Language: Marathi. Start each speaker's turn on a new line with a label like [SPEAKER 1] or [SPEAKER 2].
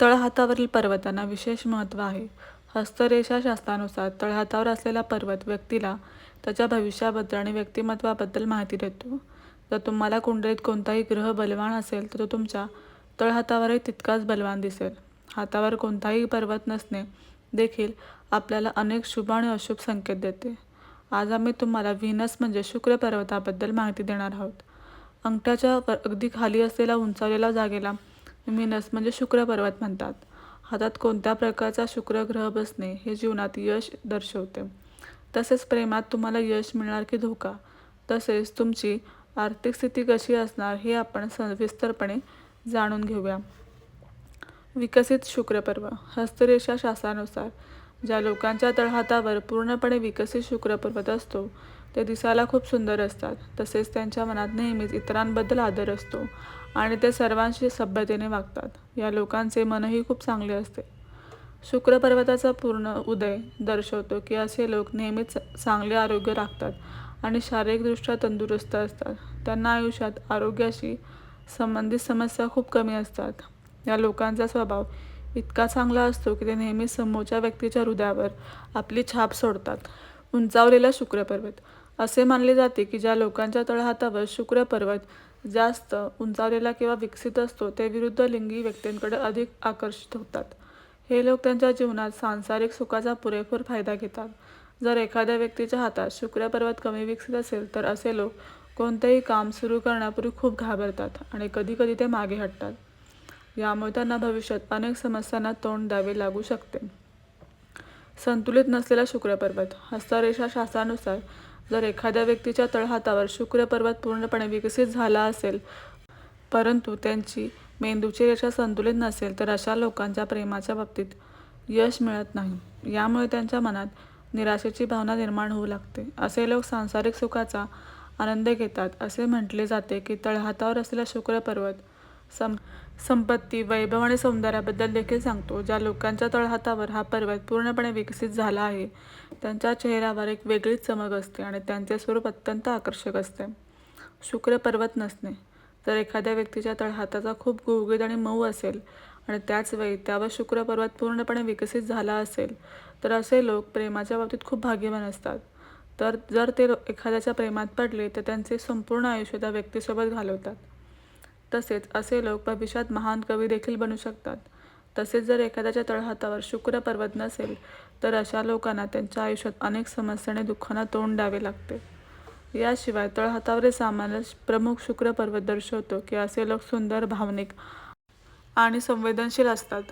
[SPEAKER 1] तळहातावरील पर्वतांना विशेष महत्त्व आहे. हस्तरेषा शास्त्रानुसार तळहातावर असलेला पर्वत व्यक्तीला त्याच्या भविष्याबद्दल आणि व्यक्तिमत्वाबद्दल माहिती देतो. जर तुम्हाला कुंडलीत कोणताही ग्रह बलवान असेल तर तो तुमच्या तळहातावरही तितकाच बलवान दिसेल. हातावर कोणताही पर्वत नसणे देखील आपल्याला अनेक शुभ आणि अशुभ संकेत देते. आज आम्ही तुम्हाला व्हीनस म्हणजे शुक्र पर्वताबद्दल माहिती देणार आहोत. अंगठ्याच्या अगदी खाली असलेल्या उंचावलेल्या जागेला व्हीनस म्हणजे शुक्र पर्वत म्हणतात. हातात कोणत्या प्रकारचा शुक्र ग्रह बसणे हे जीवनात यश दर्शवते. तसेच प्रेमात तुम्हाला यश मिळणार की धोका, तसेच तुमची आर्थिक स्थिती कशी असणार हे आपण सविस्तरपणे जाणून घेऊया. विकसित शुक्रपर्व हस्तरेषा शास्त्रानुसार ज्या लोकांच्या तळहातावर पूर्णपणे विकसित शुक्र पर्वत असतो ते दिसायला खूप सुंदर असतात. तसेच त्यांच्या मनात नेहमीच इतरांबद्दल आदर असतो आणि ते सर्वांशी सभ्यतेने वागतात. या लोकांचे मनही खूप चांगले असते. शुक्र पर्वताचा पूर्ण उदय दर्शवतो की असे लोक नेहमीच चांगले आरोग्य राखतात आणि शारीरिकदृष्ट्या तंदुरुस्त असतात. त्यांना आयुष्यात आरोग्याशी संबंधित समस्या खूप कमी असतात. या लोकांचा स्वभाव इतका चांगला असतो की ते नेहमीच समोरच्या व्यक्तीच्या हृदयावर आपली छाप सोडतात. उंचावलेला शुक्र पर्वत असे मानले जाते की ज्या लोकांच्या तळहातावर शुक्र पर्वत जास्त उंचावलेला किंवा विकसित असतो ते विरुद्ध लिंगी व्यक्तींकडे अधिक आकर्षित होतात. हे लोक त्यांच्या जीवनात सांसारिक सुखाचा पुरेपूर फायदा घेतात. जर एखाद्या व्यक्तीच्या हातात शुक्र पर्वत कमी विकसित असेल तर असे लोक कोणतेही काम सुरू करण्यापूर्वी खूप घाबरतात आणि कधीकधी ते मागे हटतात. यामुळे त्यांना भविष्यात अनेक समस्यांना तोंड द्यावे लागू शकते. संतुलित नसलेला शुक्र पर्वत हस्तरेषा शास्त्रानुसार जर एखाद्या व्यक्तीच्या तळहातावर शुक्र पर्वत पूर्णपणे विकसित झाला असेल परंतु त्यांची मेंदूची रेषा संतुलित नसेल तर अशा लोकांच्या प्रेमाच्या बाबतीत यश मिळत नाही. यामुळे त्यांच्या मनात निराशेची भावना निर्माण होऊ लागते. असे लोक सांसारिक सुखाचा आनंद घेतात. असे म्हटले जाते की तळहातावर असलेला शुक्र पर्वत संपत्ती, वैभव आणि सौंदर्याबद्दल देखील सांगतो. ज्या लोकांच्या तळहातावर हा पर्वत पूर्णपणे विकसित झाला आहे त्यांच्या चेहऱ्यावर एक वेगळीच चमक असते आणि त्यांचे स्वरूप अत्यंत आकर्षक असते. शुक्र पर्वत नसणे जर एखाद्या व्यक्तीच्या तळहाताचा खूप गुळगुळीत आणि मऊ असेल आणि त्याच वेळी त्यावर शुक्र पर्वत पूर्णपणे विकसित झाला असेल तर असे लोक प्रेमाच्या बाबतीत खूप भाग्यवान असतात. तर जर ते एखाद्याच्या प्रेमात पडले तर त्यांचे संपूर्ण आयुष्य त्या व्यक्तीसोबत घालवतात. तसेच असे लोक भविष्यात महान कवी देखील बनू शकतात. तसेच जर एखाद्याच्या तळहातावर शुक्र पर्वत नसेल तर अशा लोकांना त्यांच्या आयुष्यात अनेक समस्या आणि दुःखांना तोंड द्यावे लागते. याशिवाय तळहातावरील सामान्य प्रमुख शुक्र पर्वत दर्शवतो की असे लोक सुंदर, भावनिक आणि संवेदनशील असतात.